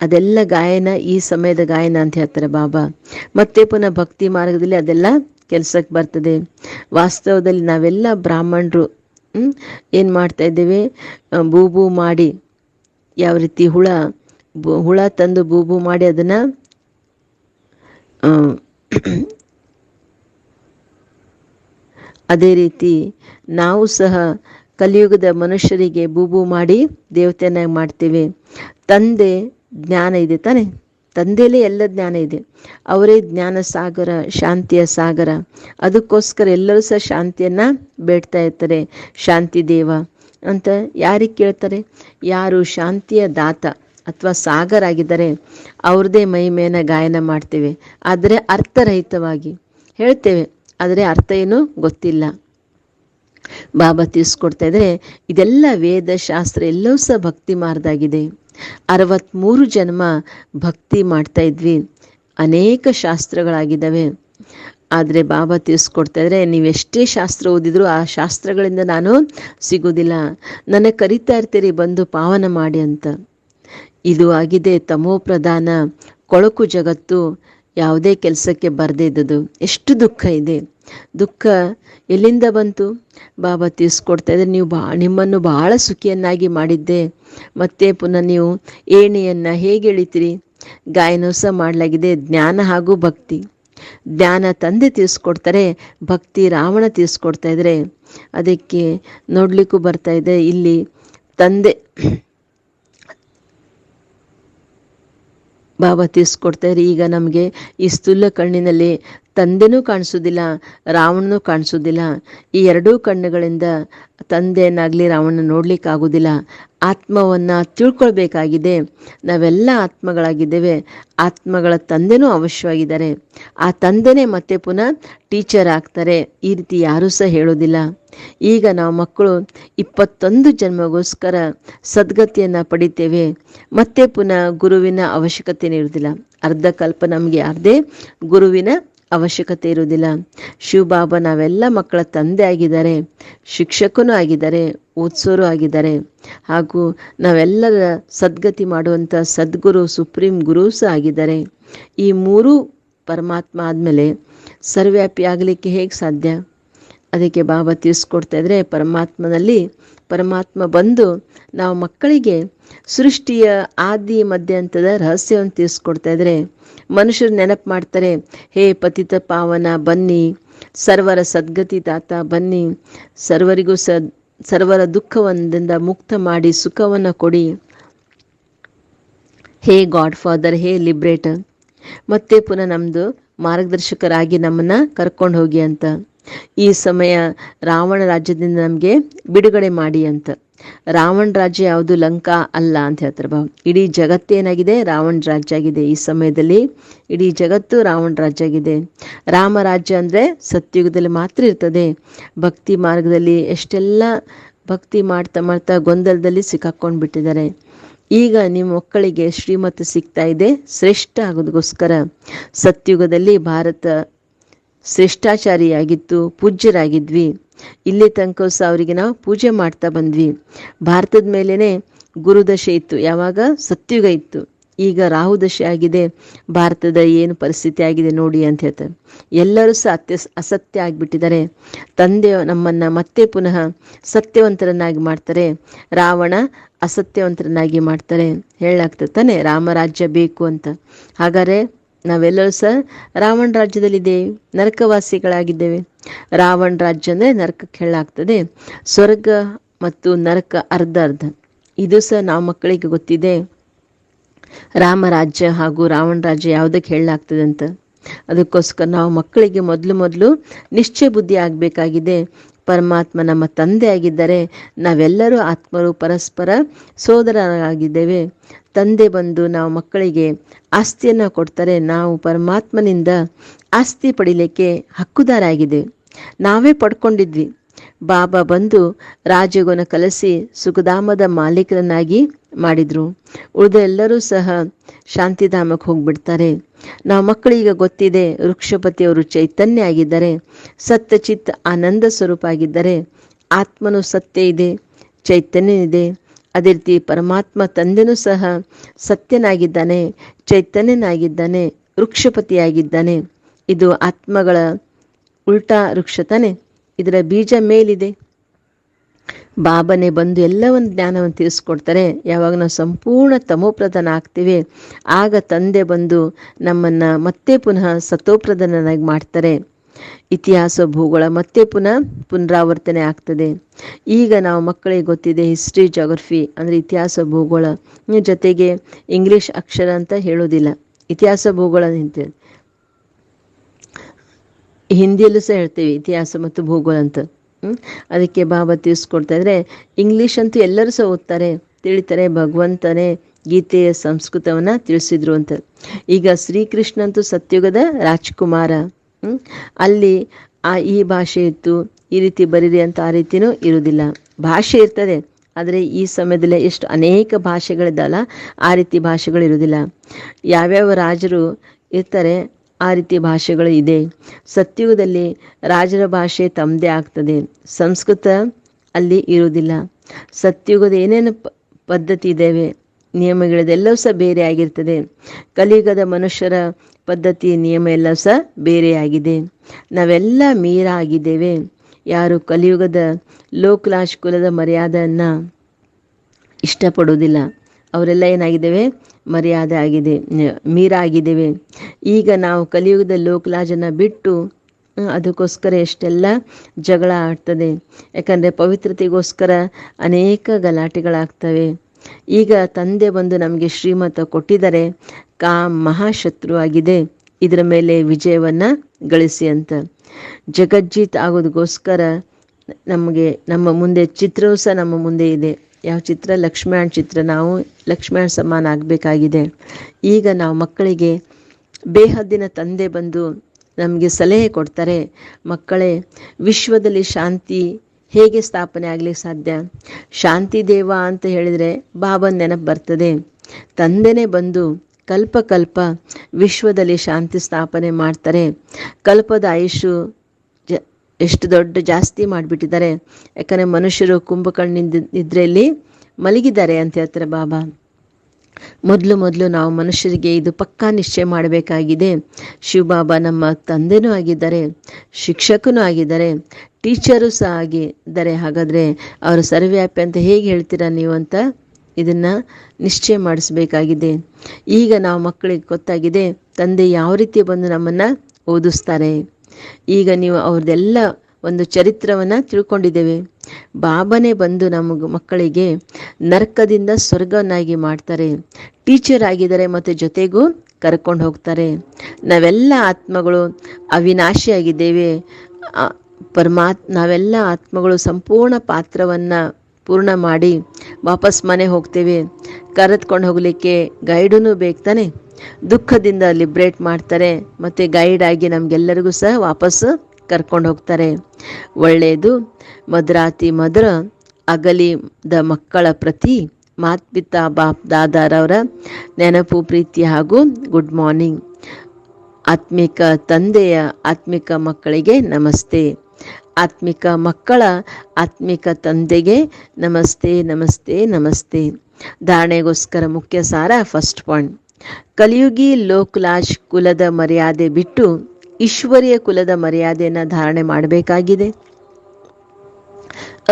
ಅದೆಲ್ಲ ಗಾಯನ, ಈ ಸಮಯದ ಗಾಯನ ಅಂತ ಹೇಳ್ತಾರೆ ಬಾಬಾ. ಮತ್ತೆ ಪುನಃ ಭಕ್ತಿ ಮಾರ್ಗದಲ್ಲಿ ಅದೆಲ್ಲ ಕೆಲಸಕ್ಕೆ ಬರ್ತದೆ. ವಾಸ್ತವದಲ್ಲಿ ನಾವೆಲ್ಲ ಬ್ರಾಹ್ಮಣರು, ಹ್ಮ್? ಏನ್ ಮಾಡ್ತಾ ಇದ್ದೇವೆ? ಬೂಬು ಮಾಡಿ ಯಾವ ರೀತಿ ಹುಳ ಹುಳ ತಂದು ಬೂಬು ಮಾಡಿ ಅದನ್ನ ಅದೇ ರೀತಿ ನಾವು ಸಹ ಕಲಿಯುಗದ ಮನುಷ್ಯರಿಗೆ ಬೂಬು ಮಾಡಿ ದೇವತೆಯನ್ನಾಗಿ ಮಾಡ್ತೀವಿ. ತಂದೆ ಜ್ಞಾನ ಇದೆ ತಾನೆ? ತಂದೆಯಲ್ಲೇ ಎಲ್ಲ ಜ್ಞಾನ ಇದೆ. ಅವರೇ ಜ್ಞಾನ ಸಾಗರ, ಶಾಂತಿಯ ಸಾಗರ. ಅದಕ್ಕೋಸ್ಕರ ಎಲ್ಲರೂ ಸಹ ಶಾಂತಿಯನ್ನ ಬೇಡ್ತಾ ಇರ್ತಾರೆ. ಶಾಂತಿ ದೇವ ಅಂತ ಯಾರಿಗೆ ಕೇಳ್ತಾರೆ? ಯಾರು ಶಾಂತಿಯ ದಾತ ಅಥವಾ ಸಾಗರ ಆಗಿದ್ದಾರೆ ಅವ್ರದ್ದೇ ಮಹಿಮೆಯನ್ನು ಗಾಯನ ಮಾಡ್ತೇವೆ. ಆದರೆ ಅರ್ಥರಹಿತವಾಗಿ ಹೇಳ್ತೇವೆ. ಆದರೆ ಅರ್ಥ ಏನು ಗೊತ್ತಿಲ್ಲ. ಬಾಬಾ ತಿಳಿಸ್ಕೊಡ್ತಾ ಇದ್ರೆ ಇದೆಲ್ಲ ವೇದ ಶಾಸ್ತ್ರ ಎಲ್ಲವೂ ಸಹ ಭಕ್ತಿ ಮಾರ್ದಾಗಿದೆ. ಅರವತ್ತ್ಮೂರು ಜನ್ಮ ಭಕ್ತಿ ಮಾಡ್ತಾ ಇದ್ವಿ. ಅನೇಕ ಶಾಸ್ತ್ರಗಳಾಗಿದ್ದಾವೆ. ಆದರೆ ಬಾಬಾ ತಿಳಿಸ್ಕೊಡ್ತಾ ಇದ್ರೆ ನೀವೆಷ್ಟೇ ಶಾಸ್ತ್ರ ಓದಿದ್ರು ಆ ಶಾಸ್ತ್ರಗಳಿಂದ ನಾನು ಸಿಗೋದಿಲ್ಲ ನನಗೆ ಕರಿತಾ ಇರ್ತೀರಿ, ಬಂದು ಪಾವನ ಮಾಡಿ ಅಂತ. ಇದು ಆಗಿದೆ ತಮೋ ಪ್ರಧಾನ ಕೊಳಕು ಜಗತ್ತು, ಯಾವುದೇ ಕೆಲಸಕ್ಕೆ ಬರದೇ ಇದ್ದದು ಎಷ್ಟು ದುಃಖ ಇದೆ. ದುಃಖ ಎಲ್ಲಿಂದ ಬಂತು? ಬಾಬಾ ತಿಳಿಸ್ಕೊಡ್ತಾ ಇದ್ದಾರೆ, ನೀವು ಬಾ, ನಿಮ್ಮನ್ನು ಬಹಳ ಸುಖಿಯನ್ನಾಗಿ ಮಾಡಿದ್ದೆ. ಮತ್ತೆ ಪುನಃ ನೀವು ಏಣಿಯನ್ನು ಹೇಗೆ ಎಳಿತೀರಿ? ಗಾಯನ ಸಹ ಮಾಡಲಾಗಿದೆ, ಜ್ಞಾನ ಹಾಗೂ ಭಕ್ತಿ. ಜ್ಞಾನ ತಂದೆ ತಿಳಿಸ್ಕೊಡ್ತಾರೆ, ಭಕ್ತಿ ರಾವಣ ತಿಳಿಸ್ಕೊಡ್ತಾ ಇದ್ರೆ ಅದಕ್ಕೆ ನೋಡ್ಲಿಕ್ಕೂ ಬರ್ತಾ ಇದೆ, ಇಲ್ಲಿ ತಂದೆ ಬಾಬಾ ತಿಳಿಸ್ಕೊಡ್ತಾರೆ ಈಗ ನಮಗೆ ಈ ಸ್ಥೂಲ ಕಣ್ಣಿನಲ್ಲಿ ತಂದೆನೂ ಕಾಣಿಸೋದಿಲ್ಲ ರಾವಣನೂ ಕಾಣಿಸೋದಿಲ್ಲ ಈ ಎರಡೂ ಕಣ್ಣುಗಳಿಂದ ತಂದೆಯನ್ನಾಗಲಿ ರಾವಣ ನೋಡ್ಲಿಕ್ಕಾಗೋದಿಲ್ಲ ಆತ್ಮವನ್ನು ತಿಳ್ಕೊಳ್ಬೇಕಾಗಿದೆ. ನಾವೆಲ್ಲ ಆತ್ಮಗಳಾಗಿದ್ದೇವೆ. ಆತ್ಮಗಳ ತಂದೆನೂ ಅವಶ್ಯವಾಗಿದ್ದಾರೆ. ಆ ತಂದೆನೇ ಮತ್ತೆ ಪುನಃ ಟೀಚರ್ ಆಗ್ತಾರೆ. ಈ ರೀತಿ ಯಾರೂ ಸಹ ಹೇಳೋದಿಲ್ಲ ಈಗ ನಾವು ಮಕ್ಕಳು ಇಪ್ಪತ್ತೊಂದು ಜನ್ಮಗೋಸ್ಕರ ಸದ್ಗತಿಯನ್ನು ಪಡಿತೇವೆ. ಮತ್ತೆ ಪುನಃ ಗುರುವಿನ ಅವಶ್ಯಕತೆ ಇರುವುದಿಲ್ಲ ಅರ್ಧಕಲ್ಪ ನಮಗೆ ಯಾರದೇ ಗುರುವಿನ ಅವಶ್ಯಕತೆ ಇರುವುದಿಲ್ಲ. ಶಿವಬಾಬಾ ನಾವೆಲ್ಲ ಮಕ್ಕಳ ತಂದೆ ಆಗಿದ್ದಾರೆ, ಶಿಕ್ಷಕನೂ ಆಗಿದ್ದಾರೆ, ಓದಿಸೋರು ಆಗಿದ್ದಾರೆ. ಹಾಗೂ ನಾವೆಲ್ಲರ ಸದ್ಗತಿ ಮಾಡುವಂಥ ಸದ್ಗುರು, ಸುಪ್ರೀಂ ಗುರು ಸಹ ಆಗಿದ್ದಾರೆ. ಈ ಮೂರೂ ಪರಮಾತ್ಮ ಆದಮೇಲೆ ಸರ್ವ್ಯಾಪಿ ಆಗಲಿಕ್ಕೆ ಹೇಗೆ ಸಾಧ್ಯ? ಅದಕ್ಕೆ ಬಾಬಾ ತಿಳಿಸ್ಕೊಡ್ತಾ ಇದ್ದರೆ ಪರಮಾತ್ಮನಲ್ಲಿ ಪರಮಾತ್ಮ ಬಂದು ನಾವು ಮಕ್ಕಳಿಗೆ ಸೃಷ್ಟಿಯ ಆದಿ ಮಧ್ಯಂತದ ರಹಸ್ಯವನ್ನು ತಿಳಿಸ್ಕೊಡ್ತಾ ಇದ್ರೆ ಮನುಷ್ಯರು ನೆನಪು ಮಾಡ್ತಾರೆ, ಹೇ ಪತಿತ ಪಾವನ, ಬನ್ನಿ. ಸರ್ವರ ಸದ್ಗತಿ ತಾತ ಬನ್ನಿ. ಸರ್ವರಿಗೂ ಸ ಸರ್ವರ ದುಃಖವೊಂದಿಂದ ಮುಕ್ತ ಮಾಡಿ ಸುಖವನ್ನು ಕೊಡಿ. Hey God father hey liberator. ಮತ್ತೆ ಪುನಃ ನಮ್ಮದು ಮಾರ್ಗದರ್ಶಕರಾಗಿ ನಮ್ಮನ್ನು ಕರ್ಕೊಂಡು ಹೋಗಿ ಅಂತ. ಈ ಸಮಯ ರಾವಣ ರಾಜ್ಯದಿಂದ ನಮಗೆ ಬಿಡುಗಡೆ ಮಾಡಿ ಅಂತ. ರಾವಣ ರಾಜ್ಯ ಯಾವುದು ಲಂಕಾ ಅಲ್ಲ ಅಂತ ಹೇಳ್ತಾರೆ. ಬಾಬು ಇಡೀ ಜಗತ್ತೇನಾಗಿದೆ ರಾವಣ ರಾಜ್ಯ ಆಗಿದೆ ಈ ಸಮಯದಲ್ಲಿ. ಇಡೀ ಜಗತ್ತು ರಾವಣ ರಾಜ್ಯ ಆಗಿದೆ. ರಾಮ ರಾಜ್ಯ ಅಂದರೆ ಸತ್ಯುಗದಲ್ಲಿ ಮಾತ್ರ ಇರ್ತದೆ. ಭಕ್ತಿ ಮಾರ್ಗದಲ್ಲಿ ಎಷ್ಟೆಲ್ಲ ಭಕ್ತಿ ಮಾಡ್ತಾ ಮಾಡ್ತಾ ಗೊಂದಲದಲ್ಲಿ ಸಿಕ್ಕಾಕೊಂಡು ಬಿಟ್ಟಿದ್ದಾರೆ. ಈಗ ನಿಮ್ಮ ಮಕ್ಕಳಿಗೆ ಶ್ರೀಮತ ಸಿಗ್ತಾ ಇದೆ. ಶ್ರೇಷ್ಠ ಆಗೋದಕ್ಕೋಸ್ಕರ ಸತ್ಯುಗದಲ್ಲಿ ಭಾರತ ಶ್ರೇಷ್ಠಾಚಾರಿಯಾಗಿತ್ತು ಪೂಜ್ಯರಾಗಿದ್ವಿ. ಇಲ್ಲಿ ತನಕ ಸಹ ಅವರಿಗೆ ನಾವು ಪೂಜೆ ಮಾಡ್ತಾ ಬಂದ್ವಿ. ಭಾರತದ ಮೇಲೇ ಗುರುದಶೆ ಇತ್ತು. ಯಾವಾಗ? ಸತ್ಯುಗ ಇತ್ತು. ಈಗ ರಾಹುದಶೆ ಆಗಿದೆ. ಭಾರತದ ಏನು ಪರಿಸ್ಥಿತಿ ಆಗಿದೆ ನೋಡಿ ಅಂತ ಹೇಳ್ತಾರೆ. ಎಲ್ಲರೂ ಸಹ ಅತ್ಯ ಅಸತ್ಯ ಆಗಿಬಿಟ್ಟಿದ್ದಾರೆ. ತಂದೆ ನಮ್ಮನ್ನ ಮತ್ತೆ ಪುನಃ ಸತ್ಯವಂತರನ್ನಾಗಿ ಮಾಡ್ತಾರೆ. ರಾವಣ ಅಸತ್ಯವಂತರನ್ನಾಗಿ ಮಾಡ್ತಾರೆ. ಹೇಳಾಗ್ತದೆ ತಾನೆ ರಾಮರಾಜ್ಯ ಬೇಕು ಅಂತ. ಹಾಗಾದ್ರೆ ನಾವೆಲ್ಲರೂ ಸಹ ರಾವಣ ರಾಜ್ಯದಲ್ಲಿದ್ದೇವೆ, ನರಕವಾಸಿಗಳಾಗಿದ್ದೇವೆ. ರಾವಣ ರಾಜ್ಯ ಅಂದರೆ ನರಕಕ್ಕೆ ಹೇಳಾಗ್ತದೆ ಸ್ವರ್ಗ ಮತ್ತು ನರಕ ಅರ್ಧ ಅರ್ಧ. ಇದು ಸಹ ನಾವು ಮಕ್ಕಳಿಗೆ ಗೊತ್ತಿದೆ. ರಾಮರಾಜ್ಯ ಹಾಗೂ ರಾವಣ ರಾಜ್ಯ ಯಾವುದಕ್ಕೆ ಹೇಳಲಾಗ್ತದೆ ಅಂತ. ಅದಕ್ಕೋಸ್ಕರ ನಾವು ಮಕ್ಕಳಿಗೆ ಮೊದಲು ಮೊದಲು ನಿಶ್ಚಯ ಬುದ್ಧಿ ಆಗಬೇಕಾಗಿದೆ. ಪರಮಾತ್ಮ ನಮ್ಮ ತಂದೆಯಾಗಿದ್ದರೆ ನಾವೆಲ್ಲರೂ ಆತ್ಮರು ಪರಸ್ಪರ ಸೋದರರಾಗಿದ್ದೇವೆ. ತಂದೆ ಬಂದು ನಾವು ಮಕ್ಕಳಿಗೆ ಆಸ್ತಿಯನ್ನು ಕೊಡ್ತಾರೆ. ನಾವು ಪರಮಾತ್ಮನಿಂದ ಆಸ್ತಿ ಪಡಿಲಿಕ್ಕೆ ಹಕ್ಕುದಾರಾಗಿದೆ. ನಾವೇ ಪಡ್ಕೊಂಡಿದ್ವಿ. ಬಾಬಾ ಬಂದು ರಾಜಗುಣ ಕಲಸಿ ಸುಖಧಾಮದ ಮಾಲೀಕರನ್ನಾಗಿ ಮಾಡಿದ್ರು. ಉಳಿದ ಎಲ್ಲರೂ ಸಹ ಶಾಂತಿಧಾಮಕ್ಕೆ ಹೋಗ್ಬಿಡ್ತಾರೆ. ನಾವು ಮಕ್ಕಳಿಗೆ ಗೊತ್ತಿದೆ ವೃಕ್ಷಪತಿಯವರು ಚೈತನ್ಯ ಆಗಿದ್ದಾರೆ ಸತ್ಯ ಚಿತ್ತ ಆನಂದ ಸ್ವರೂಪ ಆಗಿದ್ದಾರೆ ಆತ್ಮನು ಸತ್ಯ ಇದೆ ಚೈತನ್ಯ ಇದೆ ಅದೇ ರೀತಿ ಪರಮಾತ್ಮ ತಂದೆನೂ ಸಹ ಸತ್ಯನಾಗಿದ್ದಾನೆ, ಚೈತನ್ಯನಾಗಿದ್ದಾನೆ, ವೃಕ್ಷಪತಿಯಾಗಿದ್ದಾನೆ. ಇದು ಆತ್ಮಗಳ ಉಲ್ಟಾ ವೃಕ್ಷ ಇದರ ಬೀಜ ಮೇಲಿದೆ. ಬಾಬನೇ ಬಂದು ಎಲ್ಲವನ್ನು ಜ್ಞಾನವನ್ನು ತಿಳಿಸ್ಕೊಡ್ತಾರೆ. ಯಾವಾಗ ನಾವು ಸಂಪೂರ್ಣ ತಮೋಪ್ರಧಾನ ಆಗ್ತೀವಿ ಆಗ ತಂದೆ ಬಂದು ನಮ್ಮನ್ನು ಮತ್ತೆ ಪುನಃ ಸತೋಪ್ರಧಾನನಾಗಿ ಮಾಡ್ತಾರೆ. ಇತಿಹಾಸ, ಭೂಗೋಳ ಮತ್ತೆ ಪುನಃ ಪುನರಾವರ್ತನೆ ಆಗ್ತದೆ. ಈಗ ನಾವು ಮಕ್ಕಳಿಗೆ ಗೊತ್ತಿದೆ ಹಿಸ್ಟ್ರಿ ಜಾಗ್ರಫಿ ಅಂದರೆ ಇತಿಹಾಸ, ಭೂಗೋಳ. ಜೊತೆಗೆ ಇಂಗ್ಲಿಷ್ ಅಕ್ಷರ ಅಂತ ಹೇಳೋದಿಲ್ಲ. ಇತಿಹಾಸ, ಭೂಗೋಳ ಅಂತ ಹಿಂದಿಯಲ್ಲೂ ಸಹ ಹೇಳ್ತೀವಿ ಇತಿಹಾಸ ಮತ್ತು ಭೂಗೋಳ ಅಂತ? ಅದಕ್ಕೆ ಬಾಬಾ ತಿಳಿಸ್ಕೊಡ್ತಾ ಇದ್ರೆ, ಇಂಗ್ಲಿಷ್ ಅಂತೂ ಎಲ್ಲರೂ ಸಹ ಓದ್ತಾರೆ. ತಿಳಿತಾರೆ, ಭಗವಂತನೇ ಗೀತೆಯ ಸಂಸ್ಕೃತವನ್ನ ತಿಳಿಸಿದ್ರು ಅಂತ. ಈಗ ಶ್ರೀಕೃಷ್ಣ ಅಂತೂ ಸತ್ಯುಗದ ರಾಜ್ಕುಮಾರ? ಅಲ್ಲಿ ಆ ಈ ಭಾಷೆ ಇತ್ತು, ಈ ರೀತಿ ಬರೀರಿ ಅಂತ ಆ ರೀತಿನೂ ಇರುವುದಿಲ್ಲ. ಭಾಷೆ ಇರ್ತದೆ, ಆದರೆ ಈ ಸಮಯದಲ್ಲಿ ಎಷ್ಟು ಅನೇಕ ಭಾಷೆಗಳಿದ್ದಲ್ಲ, ಆ ರೀತಿ ಭಾಷೆಗಳು ಇರುವುದಿಲ್ಲ. ಯಾವ್ಯಾವ ರಾಜರು ಇರ್ತಾರೆ ಆ ರೀತಿ ಭಾಷೆಗಳು ಇದೆ. ಸತ್ಯುಗದಲ್ಲಿ ರಾಜರ ಭಾಷೆ ತಮ್ಮದೇ ಆಗ್ತದೆ. ಸಂಸ್ಕೃತ ಅಲ್ಲಿ ಇರುವುದಿಲ್ಲ. ಸತ್ಯುಗದ ಏನೇನು ಪದ್ಧತಿ ಇದ್ದಾವೆ ನಿಯಮಗಳಿದೆಲ್ಲವೂ ಸಹ ಬೇರೆ ಆಗಿರ್ತದೆ. ಕಲಿಯುಗದ ಮನುಷ್ಯರ ಪದ್ಧತಿ, ನಿಯಮ ಎಲ್ಲ ಸಹ ಬೇರೆಯಾಗಿದೆ ನಾವೆಲ್ಲ ಮೀರ ಆಗಿದ್ದೇವೆ. ಯಾರು ಕಲಿಯುಗದ ಲೋಕಲಾಶ್ ಕುಲದ ಮರ್ಯಾದೆಯನ್ನು ಇಷ್ಟಪಡುವುದಿಲ್ಲ. ಅವರೆಲ್ಲ ಏನಾಗಿದ್ದೇವೆ? ಮರ್ಯಾದೆ ಆಗಿದೆ ಮೀರಾಗಿದ್ದೇವೆ. ಈಗ ನಾವು ಕಲಿಯುಗದ ಲೋಕಲಾಜನ ಬಿಟ್ಟು ಅದಕ್ಕೋಸ್ಕರ ಎಷ್ಟೆಲ್ಲ ಜಗಳ ಆಡ್ತದೆ ಯಾಕಂದರೆ ಪವಿತ್ರತೆಗೋಸ್ಕರ ಅನೇಕ ಗಲಾಟೆಗಳಾಗ್ತವೆ. ಈಗ ತಂದೆ ಬಂದು ನಮಗೆ ಶ್ರೀಮತ ಕೊಟ್ಟಿದ್ದಾರೆ, ಕಾ ಮಹಾಶತ್ರು ಆಗಿದೆ. ಇದರ ಮೇಲೆ ವಿಜಯವನ್ನು ಗಳಿಸಿ ಅಂತ. ಜಗಜ್ಜೀತ್ ಆಗೋದಕ್ಕೋಸ್ಕರ ನಮಗೆ ನಮ್ಮ ಮುಂದೆ ಚಿತ್ರವೂ ಸಹ ನಮ್ಮ ಮುಂದೆ ಇದೆ. ಯಾವ ಚಿತ್ರ? ಲಕ್ಷ್ಮಣ ಚಿತ್ರ. ನಾವು ಲಕ್ಷ್ಮಣ ಸಮಾನ ಆಗಬೇಕಾಗಿದೆ. ಈಗ ನಾವು ಮಕ್ಕಳಿಗೆ ಬೇಹದ್ದಿನ ತಂದೆ ಬಂದು ನಮಗೆ ಸಲಹೆ ಕೊಡ್ತಾರೆ, ಮಕ್ಕಳೇ, ವಿಶ್ವದಲ್ಲಿ ಶಾಂತಿ ಹೇಗೆ ಸ್ಥಾಪನೆ ಆಗಲಿಕ್ಕೆ ಸಾಧ್ಯ? ಶಾಂತಿ ದೇವ ಅಂತ ಹೇಳಿದರೆ ಬಾಬನ್ ನೆನಪು ಬರ್ತದೆ. ತಂದೆನೇ ಬಂದು ಕಲ್ಪ ಕಲ್ಪ ವಿಶ್ವದಲ್ಲಿ ಶಾಂತಿ ಸ್ಥಾಪನೆ ಮಾಡ್ತಾರೆ. ಕಲ್ಪದ ಆಯುಷು ಎಷ್ಟು ದೊಡ್ಡ ಜಾಸ್ತಿ ಮಾಡಿಬಿಟ್ಟಿದ್ದಾರೆ. ಯಾಕಂದರೆ ಮನುಷ್ಯರು ಕುಂಭಕರ್ಣಿಂದ ನಿದ್ರೆಯಲ್ಲಿ ಮಲಗಿದ್ದಾರೆ ಅಂತ ಹೇಳ್ತಾರೆ ಬಾಬಾ. ಮೊದಲು ಮೊದಲು ನಾವು ಮನುಷ್ಯರಿಗೆ ಇದು ಪಕ್ಕಾ ನಿಶ್ಚಯ ಮಾಡಬೇಕಾಗಿದೆ. ಶಿವಬಾಬಾ ನಮ್ಮ ತಂದೆನೂ ಆಗಿದ್ದಾರೆ, ಶಿಕ್ಷಕನೂ ಆಗಿದ್ದಾರೆ, ಟೀಚರು ಸಹ ಆಗಿದ್ದಾರೆ. ಹಾಗಾದರೆ ಅವರು ಸರ್ವ್ಯಾಪಿ ಅಂತ ಹೇಗೆ ಹೇಳ್ತೀರಾ ನೀವು ಅಂತ ಇದನ್ನು ನಿಶ್ಚಯ ಮಾಡಿಸ್ಬೇಕಾಗಿದೆ. ಈಗ ನಾವು ಮಕ್ಕಳಿಗೆ ಗೊತ್ತಾಗಿದೆ, ತಂದೆ ಯಾವ ರೀತಿ ಬಂದು ನಮ್ಮನ್ನು ಓದಿಸ್ತಾರೆ. ಈಗ ನೀವು ಅವ್ರದ್ದೆಲ್ಲ ಒಂದು ಚರಿತ್ರವನ್ನು ತಿಳ್ಕೊಂಡಿದ್ದೇವೆ. ಬಾಬನೇ ಬಂದು ನಮ್ಮ ಮಕ್ಕಳಿಗೆ ನರ್ಕದಿಂದ ಸ್ವರ್ಗವನ್ನಾಗಿ ಮಾಡ್ತಾರೆ. ಟೀಚರ್ ಆಗಿದ್ದಾರೆ ಮತ್ತು ಜೊತೆಗೂ ಕರ್ಕೊಂಡು ಹೋಗ್ತಾರೆ. ನಾವೆಲ್ಲ ಆತ್ಮಗಳು ಅವಿನಾಶಿಯಾಗಿದ್ದೇವೆ. ಪರಮಾತ್, ನಾವೆಲ್ಲ ಆತ್ಮಗಳು ಸಂಪೂರ್ಣ ಪಾತ್ರವನ್ನು ಪೂರ್ಣ ಮಾಡಿ ವಾಪಸ್ ಮನೆ ಹೋಗ್ತೇವೆ. ಕರೆದುಕೊಂಡು ಹೋಗಲಿಕ್ಕೆ ಗೈಡೂ ಬೇಕು ತಾನೆ? ದುಃಖದಿಂದ ಲಿಬ್ರೇಟ್ ಮಾಡ್ತಾರೆ ಮತ್ತು ಗೈಡ್ ಆಗಿ ನಮಗೆಲ್ಲರಿಗೂ ಸಹ ವಾಪಸ್ಸು ಕರ್ಕೊಂಡು ಹೋಗ್ತಾರೆ. ಒಳ್ಳೆಯದು, ಮದ್ರಾತಿ ಮಧುರ ಅಗಲಿದ ಮಕ್ಕಳ ಪ್ರತಿ ಮಾತ್ಪಿತಾ ಬಾಪ್ ದಾದಾರವರ ನೆನಪು, ಪ್ರೀತಿ ಹಾಗೂ ಗುಡ್ ಮಾರ್ನಿಂಗ್ ಆತ್ಮಿಕ ತಂದೆಯ ಆತ್ಮಿಕ ಮಕ್ಕಳಿಗೆ ನಮಸ್ತೆ. ಆತ್ಮಿಕ ಮಕ್ಕಳ ಆತ್ಮಿಕ ತಂದೆಗೆ ನಮಸ್ತೆ ನಮಸ್ತೆ ನಮಸ್ತೆ. ಧಾರಣೆಗೋಸ್ಕರ ಮುಖ್ಯ ಸಾರ ಫಸ್ಟ್ ಪಾಯಿಂಟ್ ಕಲಿಯುಗಿ ಲೋಕ್ಲಾಜ್ ಕುಲದ ಮರ್ಯಾದೆ ಬಿಟ್ಟು ಈಶ್ವರಿಯ ಕುಲದ ಮರ್ಯಾದೆಯನ್ನು ಧಾರಣೆ ಮಾಡಬೇಕಾಗಿದೆ.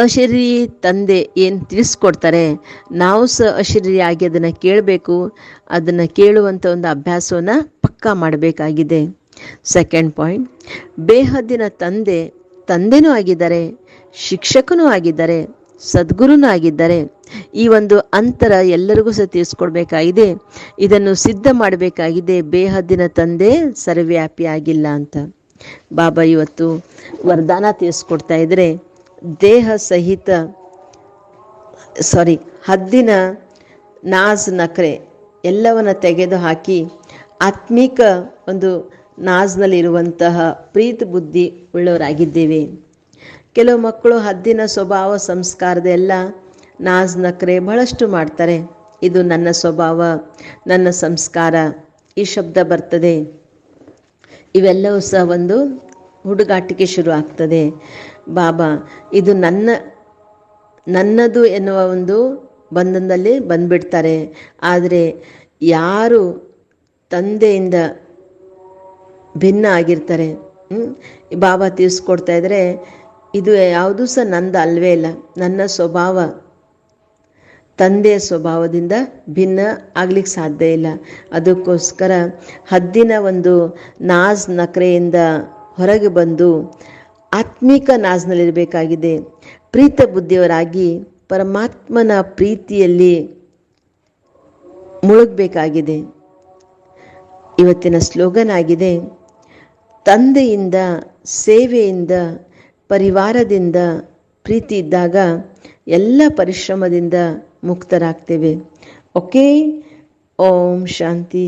ಅಶರೀರಿ ತಂದೆ ಏನು ತಿಳಿಸ್ಕೊಡ್ತಾರೆ? ನಾವು ಸಹ ಅಶರೀರಿಯಾಗಿ ಅದನ್ನು ಕೇಳಬೇಕು. ಅದನ್ನು ಕೇಳುವಂಥ ಒಂದು ಅಭ್ಯಾಸವನ್ನು ಪಕ್ಕಾ ಮಾಡಬೇಕಾಗಿದೆ. ಸೆಕೆಂಡ್ ಪಾಯಿಂಟ್ ಬೇಹದ್ದಿನ ತಂದೆ ತಂದೆನೂ ಆಗಿದ್ದಾರೆ, ಶಿಕ್ಷಕನೂ ಆಗಿದ್ದಾರೆ, ಸದ್ಗುರುನೂ ಆಗಿದ್ದಾರೆ. ಈ ಒಂದು ಅಂತರ ಎಲ್ಲರಿಗೂ ಸಹ ತಿಳಿಸ್ಕೊಡ್ಬೇಕಾಗಿದೆ ಇದನ್ನು ಸಿದ್ಧ ಮಾಡಬೇಕಾಗಿದೆ. ಬೇಹದ್ದಿನ ತಂದೆ ಸರ್ವ್ಯಾಪಿ ಆಗಿಲ್ಲ ಅಂತ. ಬಾಬಾ ಇವತ್ತು ವರದಾನ ತಿಳಿಸ್ಕೊಡ್ತಾ ಇದ್ರೆ ದೇಹ ಸಹಿತ ಸಾರಿ ಹದ್ದಿನ ನಾಜ್ ನಕರೆ ಎಲ್ಲವನ್ನ ತೆಗೆದು ಹಾಕಿ ಆತ್ಮಿಕ ಒಂದು ನಾಜ್ನಲ್ಲಿರುವಂತಹ ಪ್ರೀತಿ ಬುದ್ಧಿ ಉಳ್ಳವರಾಗಿದ್ದೇವೆ. ಕೆಲವು ಮಕ್ಕಳು ಹದ್ದಿನ ಸ್ವಭಾವ, ಸಂಸ್ಕಾರದ ಎಲ್ಲ ನಾಜ್ ನಕ್ರೆ ಬಹಳಷ್ಟು ಮಾಡ್ತಾರೆ. ಇದು ನನ್ನ ಸ್ವಭಾವ, ನನ್ನ ಸಂಸ್ಕಾರ. ಈ ಶಬ್ದ ಬರ್ತದೆ. ಇವೆಲ್ಲವೂ ಸಹ ಒಂದು ಹುಡುಗಾಟಿಕೆ ಶುರು ಆಗ್ತದೆ. ಬಾಬಾ, ಇದು ನನ್ನ, ನನ್ನದು ಎನ್ನುವ ಒಂದು ಬಂಧನದಲ್ಲಿ ಬಂದ್ಬಿಡ್ತಾರೆ. ಆದರೆ ಯಾರು ತಂದೆಯಿಂದ ಭಿನ್ನ ಆಗಿರ್ತಾರೆ? ಬಾಬಾ ತಿಳಿಸ್ಕೊಡ್ತಾ ಇದ್ರೆ ಇದು ಯಾವುದೂ ಸಹ ನಂದು ಅಲ್ವೇ ಇಲ್ಲ. ನನ್ನ ಸ್ವಭಾವ ತಂದೆಯ ಸ್ವಭಾವದಿಂದ ಭಿನ್ನ ಆಗ್ಲಿಕ್ಕೆ ಸಾಧ್ಯ ಇಲ್ಲ. ಅದಕ್ಕೋಸ್ಕರ ಹದ್ದಿನ ಒಂದು ನಾಜ್ ನಕರೆಯಿಂದ ಹೊರಗೆ ಬಂದು ಆತ್ಮಿಕ ನಾಜ್ನಲ್ಲಿರಬೇಕಾಗಿದೆ. ಪ್ರೀತ ಬುದ್ಧಿಯವರಾಗಿ ಪರಮಾತ್ಮನ ಪ್ರೀತಿಯಲ್ಲಿ ಮುಳುಗಬೇಕಾಗಿದೆ. ಇವತ್ತಿನ ಸ್ಲೋಗನ್ ಆಗಿದೆ, ತಂದೆಯಿಂದ, ಸೇವೆಯಿಂದ, ಪರಿವಾರದಿಂದ, ಪ್ರೀತಿ ಇದ್ದಾಗ ಎಲ್ಲ ಪರಿಶ್ರಮದಿಂದ ಮುಕ್ತರಾಗ್ತೇವೆ ಓಕೆ ಓಂ ಶಾಂತಿ